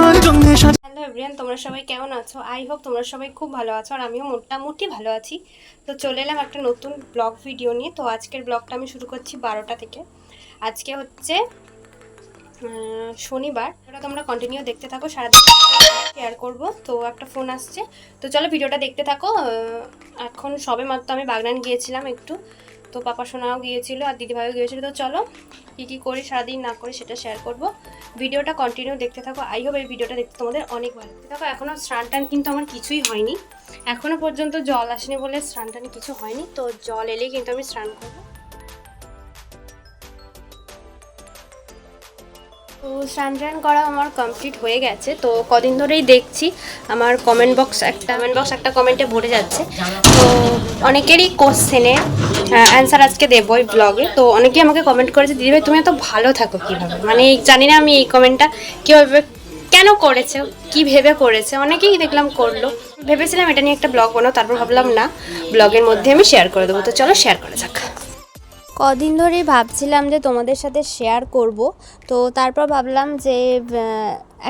Hello everyone তোমরা সবাই কেমন আছো? আই হোপ তোমরা সবাই খুব ভালো আছো আর আমিও মোটামুটি ভালো আছি। তো চলে এলাম একটা নতুন ব্লগ ভিডিও নিয়ে। তো আজকের ব্লগটা আমি শুরু করছি বারোটা থেকে। আজকে হচ্ছে শনিবার। ওটা তোমরা কন্টিনিউ দেখতে থাকো, সারাদিন শেয়ার করব। তো একটা ফোন আসছে। তো চলো ভিডিওটা দেখতে থাকো। এখন সবে মাত্র আমি বাগনান গিয়েছিলাম একটু। তো পাপা শোনাও গিয়েছিল আর দিদিভাইও গিয়েছিল। তো চলো কী কী করি, সারাদিন না করি সেটা শেয়ার করব। ভিডিওটা কন্টিনিউ দেখতে থাকো। আই হোপ এই ভিডিওটা দেখতে তোমাদের অনেক ভালো লাগবে। দেখো এখনও স্নান টান কিন্তু আমার কিছুই হয়নি। এখনও পর্যন্ত জল আসেনি বলে স্নান টান কিছু হয়নি। তো জল এলেই কিন্তু আমি স্নান করব। তো স্নান করা আমার কমপ্লিট হয়ে গেছে। তো কদিন ধরেই দেখছি, আমার কমেন্ট বক্স একটা কমেন্ট বক্স একটা কমেন্টে ভরে যাচ্ছে। তো অনেকেরই কোশ্চেনে অ্যান্সার আজকে দেবো এই ব্লগে তো অনেকেই আমাকে কমেন্ট করেছে দিদিভাই তুমি এত ভালো থাকো কীভাবে? মানে জানি না আমি এই কমেন্টটা কীভাবে, কেন করেছে, কি ভেবে করেছে অনেকেই দেখলাম করল। ভেবেছিলাম এটা নিয়ে একটা ব্লগ বানাবো, তারপর ভাবলাম না ব্লগের মধ্যে আমি শেয়ার করে দেবো। তো চলো শেয়ার করা যাক। কদিন ধরেই ভাবছিলাম যে তোমাদের সাথে শেয়ার করব। তো তারপর ভাবলাম যে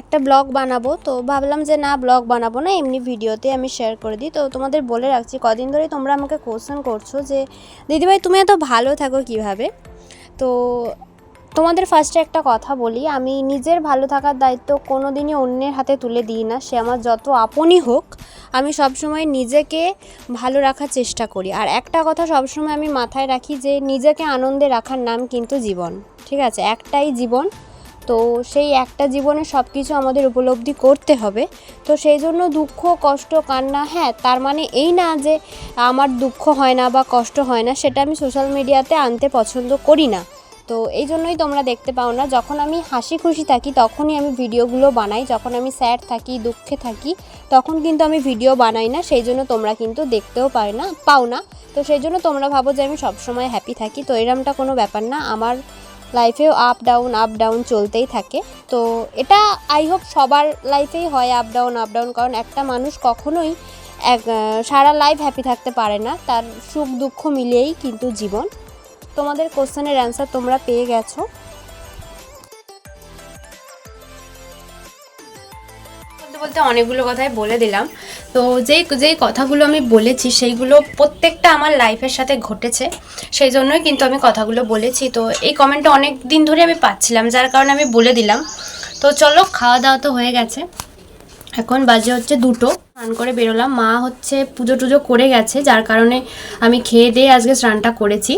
একটা ব্লগ বানাবো। তো ভাবলাম যে না ব্লগ বানাবো না, এমনি ভিডিওতে আমি শেয়ার করে দিই। তো তোমাদের বলে রাখছি, কদিন ধরেই তোমরা আমাকে কোশ্চেন করছ যে, দিদিভাই, তুমি এত ভালো থাকো কীভাবে? তো তোমাদের ফার্স্টে একটা কথা বলি, আমি নিজের ভালো থাকার দায়িত্ব কোনো দিনই অন্যের হাতে তুলে দিই না, সে আমার যত আপনই হোক, আমি সবসময় নিজেকে ভালো রাখার চেষ্টা করি। আর একটা কথা সবসময় আমি মাথায় রাখি যে, নিজেকে আনন্দে রাখার নাম কিন্তু জীবন, ঠিক আছে? একটাই জীবন, তো সেই একটা জীবনে সব কিছু আমাদের উপলব্ধি করতে হবে। তো সেই জন্য দুঃখ, কষ্ট, কান্না হ্যাঁ তার মানে এই না যে আমার দুঃখ হয় না বা কষ্ট হয় না, সেটা আমি সোশ্যাল মিডিয়াতে আনতে পছন্দ করি না। তো এই জন্যই তোমরা দেখতে পাও না। যখন আমি হাসি খুশি থাকি, তখনই আমি ভিডিওগুলো বানাই। যখন আমি স্যাড থাকি, দুঃখে থাকি, তখন কিন্তু আমি ভিডিও বানাই না। সেই জন্য তোমরা কিন্তু দেখতেও পাই না, পাও না। তো সেই জন্য তোমরা ভাবো যে আমি সবসময় হ্যাপি থাকি। তো এরমটা কোনো ব্যাপার না। আমার লাইফেও আপ ডাউন আপ ডাউন চলতেই থাকে। তো এটা আই হোপ সবার লাইফেই হয় আপ ডাউন আপ ডাউন কারণ একটা মানুষ কখনোই এক সারা লাইফ হ্যাপি থাকতে পারে না। তার সুখ দুঃখ মিলিয়েই কিন্তু জীবন। তোমাদের কোশ্চেনের অ্যান্সার তোমরা পেয়ে গেছো। বলতে অনেকগুলো কথাই বলে দিলাম। তো যেই যেই কথাগুলো আমি বলেছি, সেইগুলো প্রত্যেকটা আমার লাইফের সাথে ঘটেছে। সেই জন্যই কিন্তু আমি কথাগুলো বলেছি। তো এই কমেন্টটা অনেক দিন ধরে আমি পাচ্ছিলাম, যার কারণে আমি বলে দিলাম। তো চলো খাওয়া দাওয়া তো হয়ে গেছে। এখন বাজে হচ্ছে দুটো। স্নান করে বেরোলাম। মা হচ্ছে পুজো টুজো করে গেছে, যার কারণে আমি খেয়ে দিয়ে আজকে স্নানটা করেছি।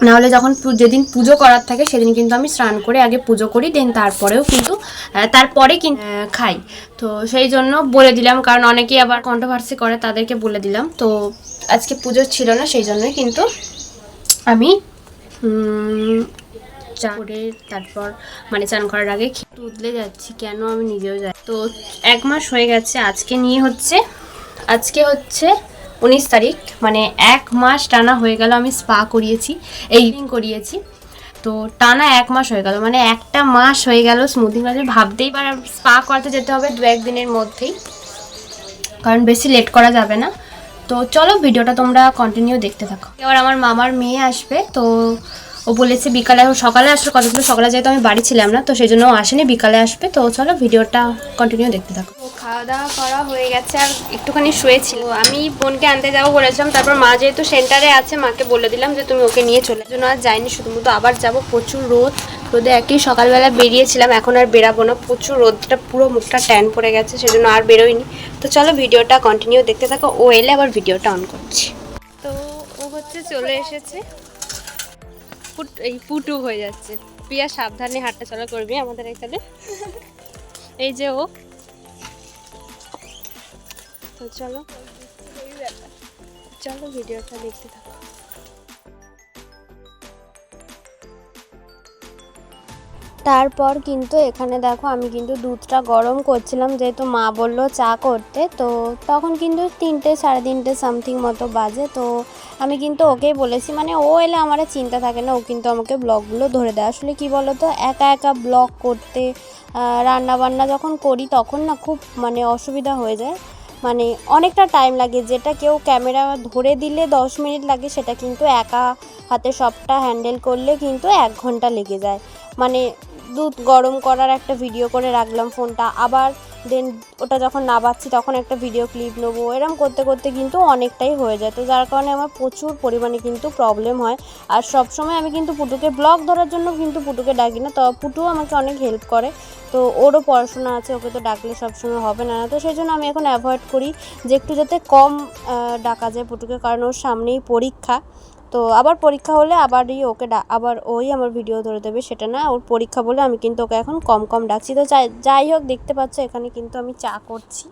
নাহলে যখন যেদিন পুজো করার থাকে সেদিন কিন্তু আমি স্নান করে আগে পুজো করি দেন তারপরেও কিন্তু তারপরে খাই। তো সেই জন্য বলে দিলাম কারণ অনেকেই আবার কন্ট্রোভার্সি করে তাদেরকে বলে দিলাম। তো আজকে পুজো ছিল না সেই জন্যই কিন্তু আমি উম, চা করে তারপর মানে চান করার আগে তুদলে যাচ্ছি কেন আমি নিজেও যাই তো এক মাস হয়ে গেছে আজকে নিয়ে হচ্ছে আজকে হচ্ছে উনিশ তারিখ মানে এক মাস টানা হয়ে গেল আমি স্পা করিয়েছি, এই করিয়েছি। তো টানা এক মাস হয়ে গেল মানে একটা মাস হয়ে গেল স্মুদিং করাতে ভাবতেই পারে স্পা করাতে যেতে হবে দু একদিনের মধ্যেই, কারণ বেশি লেট করা যাবে না। তো চলো ভিডিওটা তোমরা কন্টিনিউ দেখতে থাকো। এবার আমার মামার মেয়ে আসবে, তো ও বলেছে বিকালে ও সকালে আসলে কতগুলো সকালে যেহেতু আমি বাড়ি ছিলাম না, তো সেই জন্য আসেনি, বিকালে আসবে। তো চলো, ভিডিওটা কন্টিনিউ দেখতে থাকো। খাওয়া দাওয়া করা হয়ে গেছে, আর একটুখানি শুয়েছিল। আমি বোনকে আনতে যাব বলেছিলাম, তারপর মা যেহেতু সেন্টারে আছে, মাকে বলে দিলাম যে তুমি ওকে নিয়ে চলে জন্য আর যাইনি, শুধুমাত্র আবার যাব। প্রচুর রোদ, রোদে একই সকালবেলা বেরিয়েছিলাম, এখন আর বেরাবো না। প্রচুর রোদটা, পুরো মুখটা ট্যান পড়ে গেছে, সেজন্য আর বেরোয়নি। তো চলো, ভিডিওটা কন্টিনিউ দেখতে থাকো। ও এলে আবার ভিডিওটা অন করছি। তো ও হচ্ছে চলে এসেছে। ফুট, এই ফুটু হয়ে যাচ্ছে। পিয়া সাবধানে হাঁটা চলা করবি আমাদের এখানে। এই যে ও। তো চলো। চলো ভিডিওটা দেখতে থাকো। তারপর কিন্তু এখানে দেখো আমি কিন্তু দুধটা গরম করছিলাম, যেহেতু মা বলল চা করতে, তো তখন কিন্তু তিনটে, সাড়ে তিনটে সামথিং মতো বাজে, তো আমি কিন্তু ওকেই বলেছি মানে ও এলে আমার চিন্তা থাকে না, ও কিন্তু আমাকে ব্লগগুলো ধরে দেয়। আসলে কি বলো তো একা একা ব্লগ করতে রান্না বান্না যখন করি তখন না খুব মানে অসুবিধা হয়ে যায়। মানে অনেকটা টাইম লাগে, যেটা কেউ ক্যামেরা ধরে দিলে দশ মিনিট লাগে, সেটা কিন্তু একা হাতে সবটা হ্যান্ডেল করলে কিন্তু এক ঘণ্টা লেগে যায়। মানে দুধ গরম করার একটা ভিডিও করে রাখলাম ফোনটা আবার দেন ওটা যখন নাবাচ্ছি, তখন একটা ভিডিও ক্লিপ নেব। এরম করতে করতে কিন্তু অনেকটাই হয়ে যায়। তো যার কারণে আমার প্রচুর পরিমাণে কিন্তু প্রবলেম হয়। আর সব সময় আমি কিন্তু পুটুকে ব্লগ ধরার জন্য কিন্তু পুটুকে ডাকি না। তো পুটুও আমাকে অনেক হেল্প করে। তো ওরও পড়াশোনা আছে, ওকে তো ডাকলে সবসময় হবে না। তো সেই জন্য আমি এখন অ্যাভয়েড করি যে একটু যাতে কম ডাকা যায় পুটুকে। কারণ ওর সামনেই পরীক্ষা। তো আবার পরীক্ষা হলে আবারই ওকে আবার ওই আমার ভিডিও ধরে দেবে, সেটা না। ওর পরীক্ষা বলে আমি কিন্তু ওকে এখন কম কম ডাকছি। তো যাই যাই হোক, দেখতে পাচ্ছ এখানে কিন্তু আমি চা করছি।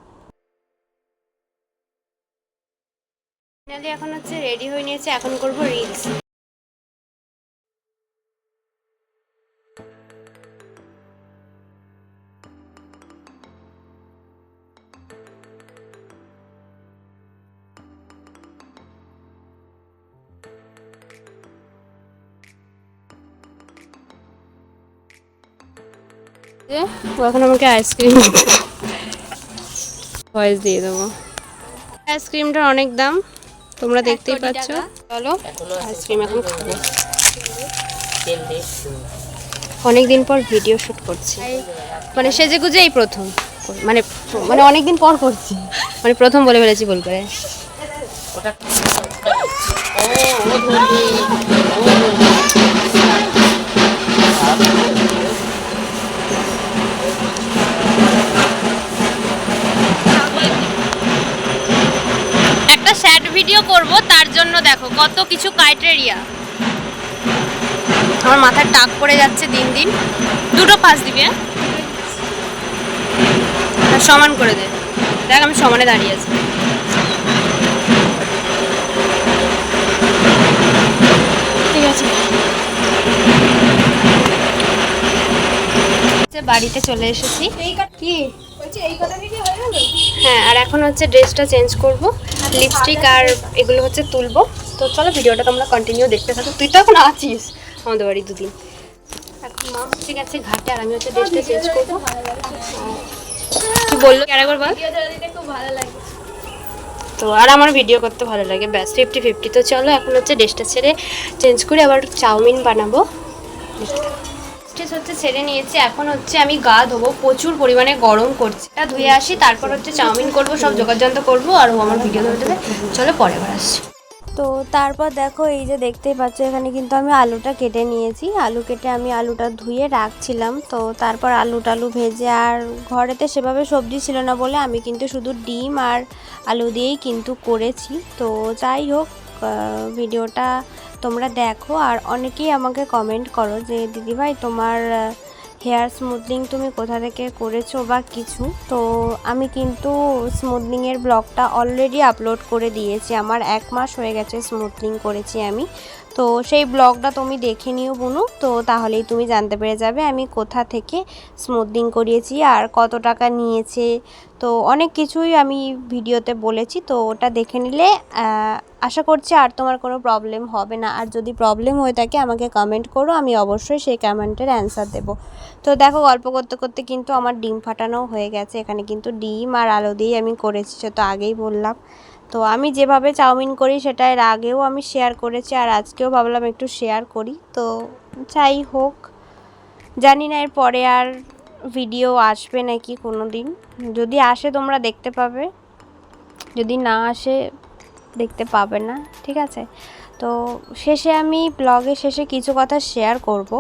ফাইনালি এখন হচ্ছে রেডি হয়ে নিয়েছে, এখন করব রিলস এখন আমাকে আইসক্রিম ভয়েস দিয়ে দেবো। আইসক্রিমটার অনেক দাম তোমরা দেখতেই পাচ্ছ। চলো আইসক্রিম এখন খাব। অনেক দিন পর ভিডিও শুট করছি। মানে সেজে গুজে এই প্রথম। মানে মানে অনেক দিন পর করছি। মানে প্রথম বলে ফেলেছি বল করে। একটা করব তার জন্য দেখো কত কিছু ক্রাইটেরিয়া আমার মাথার টাক পড়ে যাচ্ছে দিন দিন। দুটো পাস দিবি হ্যাঁ? আর সমান করে দে। দেখ আমি সমানে দাঁড়িয়ে আছি। ঠিক আছে। বাড়িতে চলে এসেছি। কি হ্যাঁ আর এখন হচ্ছে ড্রেসটা চেঞ্জ করব। লিপস্টিক আর এগুলো হচ্ছে তুলবো। তো চলো ভিডিওটা তোমরা কন্টিনিউ দেখতে থাকো। তুই তো এখন আছিস আমাদের বাড়ি দুদিন। এখন মা হচ্ছে গেছে ঘাটে আর আমি হচ্ছে ড্রেসটা চেঞ্জ করব। কি বলল? আরেকবার বল। তো আর আমার ভিডিও করতে ভালো লাগে। ব্যাস ফিফটি ফিফটি তো চলো এখন হচ্ছে ড্রেসটা ছেড়ে চেঞ্জ করে আবার চাউমিন বানাবো। স্টেজ হচ্ছে ছেড়ে নিয়েছি। এখন হচ্ছে আমি গা ধোবো, প্রচুর পরিমাণে গরম করছে। এটা ধুয়ে আসি, তারপর হচ্ছে চাউমিন করব, সব যোগাযন্ত্র করব, আর ও আমার ভিডিও ধরে দেবে। চলো পরে আবার আসছি তো তারপর দেখো, এই যে দেখতেই পাচ্ছ, এখানে কিন্তু আমি আলুটা কেটে নিয়েছি। আলু কেটে আমি আলুটা ধুয়ে রাখছিলাম। তো তারপর আলু টালু ভেজে, আর ঘরেতে সেভাবে সবজি ছিল না বলে আমি কিন্তু শুধু ডিম আর আলু দিয়েই কিন্তু করেছি। তো যাই হোক ভিডিওটা তোমরা দেখো আর অনেকেই আমাকে কমেন্ট করো যে, দিদিভাই, তোমার হেয়ার স্মুথনিং তুমি কোথা থেকে করেছ বা কিছু? তো আমি কিন্তু স্মুথনিংয়ের ব্লগটা অলরেডি আপলোড করে দিয়েছি। আমার এক মাস হয়ে গেছে স্মুথনিং করেছি আমি। তো সেই ব্লগটা তুমি দেখে নিও বুনু। তো তাহলেই তুমি জানতে পেরে যাবে আমি কোথা থেকে স্মুথনিং করিয়েছি আর কত টাকা নিয়েছে। তো অনেক কিছুই আমি ভিডিওতে বলেছি, তো ওটা দেখে নিলে আশা করছি আর তোমার কোনো প্রবলেম হবে না। আর যদি প্রবলেম হয়ে থাকে আমাকে কমেন্ট করো, আমি অবশ্যই সেই কমেন্টের অ্যান্সার দেবো। তো দেখো, গল্প করতে করতে কিন্তু আমার ডিম ফাটানো হয়ে গেছে। এখানে কিন্তু ডিম আর আলু দিয়েই আমি করেছি, সে তো আগেই বললাম। তো আমি যেভাবে চাউমিন করি সেটা এর আগেও আমি শেয়ার করেছি আর আজকেও ভাবলাম একটু শেয়ার করি। তো যাই হোক, জানি না এর পরে আর ভিডিও আসবে নাকি কোনো দিন যদি আসে তোমরা দেখতে পাবে, যদি না আসে দেখতে পাবে না, ঠিক আছে? তো শেষে আমি ব্লগে শেষে কিছু কথা শেয়ার করব।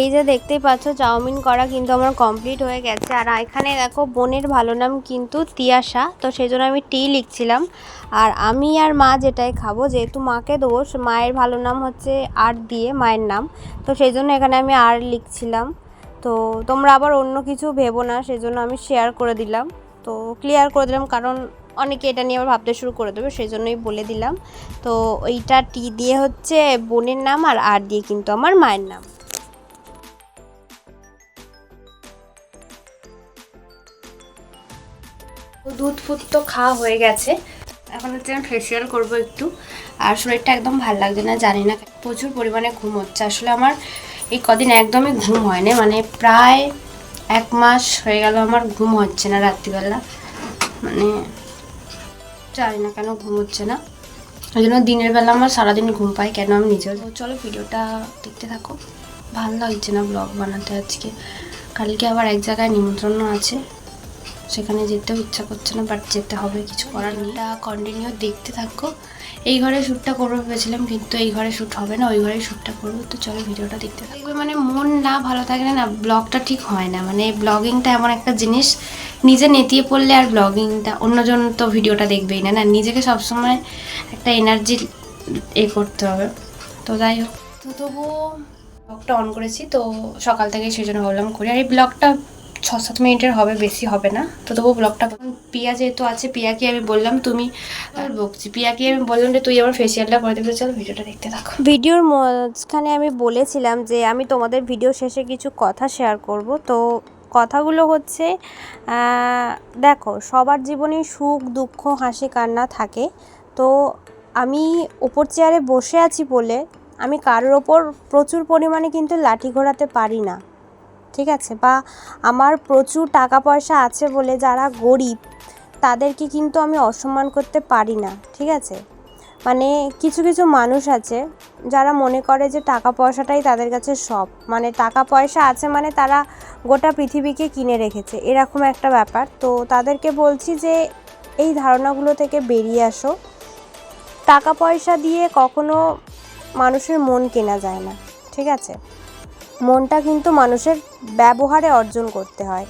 এই যে দেখতেই পাচ্ছ, চাউমিন করা কিন্তু আমার কমপ্লিট হয়ে গেছে। আর এখানে দেখো, বোনের ভালো নাম কিন্তু তিয়াশা, তো সেই জন্য আমি টি লিখছিলাম। আর আমি আর মা যেটাই খাব, যেহেতু মাকে দেবো মায়ের ভালো নাম হচ্ছে আর দিয়ে, মায়ের নাম। তো সেই জন্য এখানে আমি আর লিখছিলাম। তো তোমরা আবার অন্য কিছু ভেবো না, সেই জন্য আমি শেয়ার করে দিলাম। তো ক্লিয়ার করে দিলাম, কারণ অনেকে এটা নিয়ে আবার ভাবতে শুরু করে দেবে, সেই জন্যই বলে দিলাম। তো ওইটা টি দিয়ে হচ্ছে বোনের নাম আর আর দিয়ে কিন্তু আমার মায়ের নাম। দুধ ফুট তো খাওয়া হয়ে গেছে। এখন হচ্ছে আমি ফেসিয়াল করব একটু। আর শরীরটা একদম ভালো লাগছে না, জানি না প্রচুর পরিমাণে ঘুম হচ্ছে। আসলে আমার এই কদিন একদমই ঘুম হয় না মানে প্রায় এক মাস হয়ে গেল আমার ঘুম হচ্ছে না রাত্রিবেলা। মানে জানি না কেন ঘুম হচ্ছে না। ওই জন্য দিনের বেলা আমার সারাদিন ঘুম পাই কেন আমি নিজেও চলো ভিডিওটা দেখতে থাকো। ভালো লাগছে না ব্লগ বানাতে আজকে। কালকে আবার এক জায়গায় নিমন্ত্রণ আছে। সেখানে যেতেও ইচ্ছা করছে না বাট যেতে হবে, কিছু করার নেই। কন্টিনিউ দেখতে থাকো। এই ঘরে শ্যুটটা করব ভেবেছিলাম, কিন্তু এই ঘরে শ্যুট হবে না, ওই ঘরে শ্যুটটা করব তো চলো ভিডিওটা দেখতে থাকবে মানে মন না ভালো থাকলে না ব্লগটা ঠিক হয় না। মানে ব্লগিংটা এমন একটা জিনিস, নিজে নেতিয়ে পড়লে আর ব্লগিংটা অন্যজন তো ভিডিওটা দেখবেই না না? নিজেকে সবসময় একটা এনার্জি এ করতে হবে। তো যাই হোক। তো তবুও ব্লগটা অন করেছি, তো সকাল থেকে সেই জন্য ভাবলাম করি। আর এই ব্লগটা ছ সাত মিনিটের হবে, বেশি হবে না। তো তবু ব্লগটা পিয়া যেহেতু আছে পিয়াকে আমি বললাম, তুমি বকছি। পিয়াকে আমি বললাম যে, তুই আমার ফেসিয়ালটা করে দেবে চলো, ভিডিওটা দেখতে থাকো। ভিডিওর মাঝখানে আমি বলেছিলাম যে, আমি তোমাদের ভিডিও শেষে কিছু কথা শেয়ার করব। তো কথাগুলো হচ্ছে দেখো, সবার জীবনেই সুখ, দুঃখ, হাসি, কান্না থাকে। তো আমি ওপর চেয়ারে বসে আছি বলে, আমি কারোর ওপর প্রচুর পরিমাণে কিন্তু লাঠি ঘোরাতে পারি না। ঠিক আছে? বা আমার প্রচুর টাকা পয়সা আছে বলে যারা গরিব, তাদেরকে কিন্তু আমি অসম্মান করতে পারি না, ঠিক আছে? মানে কিছু কিছু মানুষ আছে যারা মনে করে যে টাকা পয়সাটাই তাদের কাছে সব। মানে টাকা পয়সা আছে মানে তারা গোটা পৃথিবীকে কিনে রেখেছে, এরকম একটা ব্যাপার। তো তাদেরকে বলছি যে এই ধারণাগুলো থেকে বেরিয়ে আসো। টাকা পয়সা দিয়ে কখনো মানুষের মন কেনা যায় না, ঠিক আছে? মনটা কিন্তু মানুষের ব্যবহারে অর্জন করতে হয়।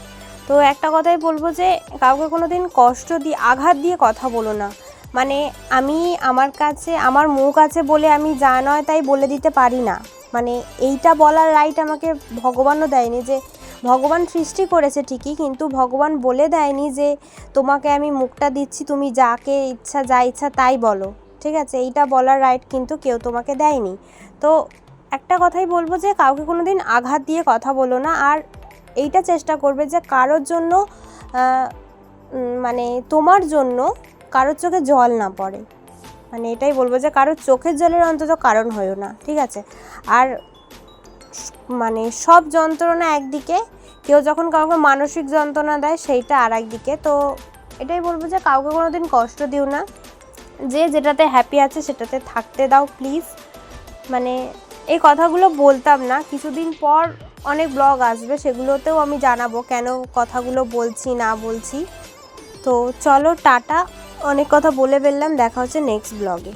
তো একটা কথাই বলব যে, কাউকে কোনো দিন কষ্ট দিয়ে, আঘাত দিয়ে কথা বলো না। মানে আমি আমার কাছে, আমার মুখ আছে বলে আমি যা নয় তাই বলে দিতে পারি না। মানে এইটা বলার রাইট আমাকে ভগবানও দেয়নি যে, ভগবান সৃষ্টি করেছে ঠিকই, কিন্তু ভগবান বলে দেয়নি যে, তোমাকে আমি মুখটা দিচ্ছি, তুমি যাকে ইচ্ছা, যা ইচ্ছা তাই বলো। ঠিক আছে, এইটা বলার রাইট কিন্তু কেউ তোমাকে দেয়নি। তো একটা কথাই বলব যে কাউকে কোনো দিন আঘাত দিয়ে কথা বলো না, আর এইটা চেষ্টা করবে যে কারোর জন্য মানে তোমার জন্য কারোর চোখে জল না পড়ে। মানে এটাই বলব যে কারোর চোখের জলের অন্তত কারণ হয়েও না, ঠিক আছে? আর মানে সব যন্ত্রণা একদিকে, কেউ যখন কাউকে মানসিক যন্ত্রণা দেয় সেইটা আর একদিকে তো এটাই বলব যে কাউকে কোনো দিন কষ্ট দিও না, যে যেটাতে হ্যাপি আছে সেটাতে থাকতে দাও প্লিজ মানে এই কথাগুলো বলতাম না। কিছুদিন পর অনেক ব্লগ আসবে, সেগুলোতেও আমি জানাব কেন কথাগুলো বলছি, না বলছি। তো চলো টাটা, অনেক কথা বলে ফেললাম, দেখা হচ্ছে নেক্সট ব্লগে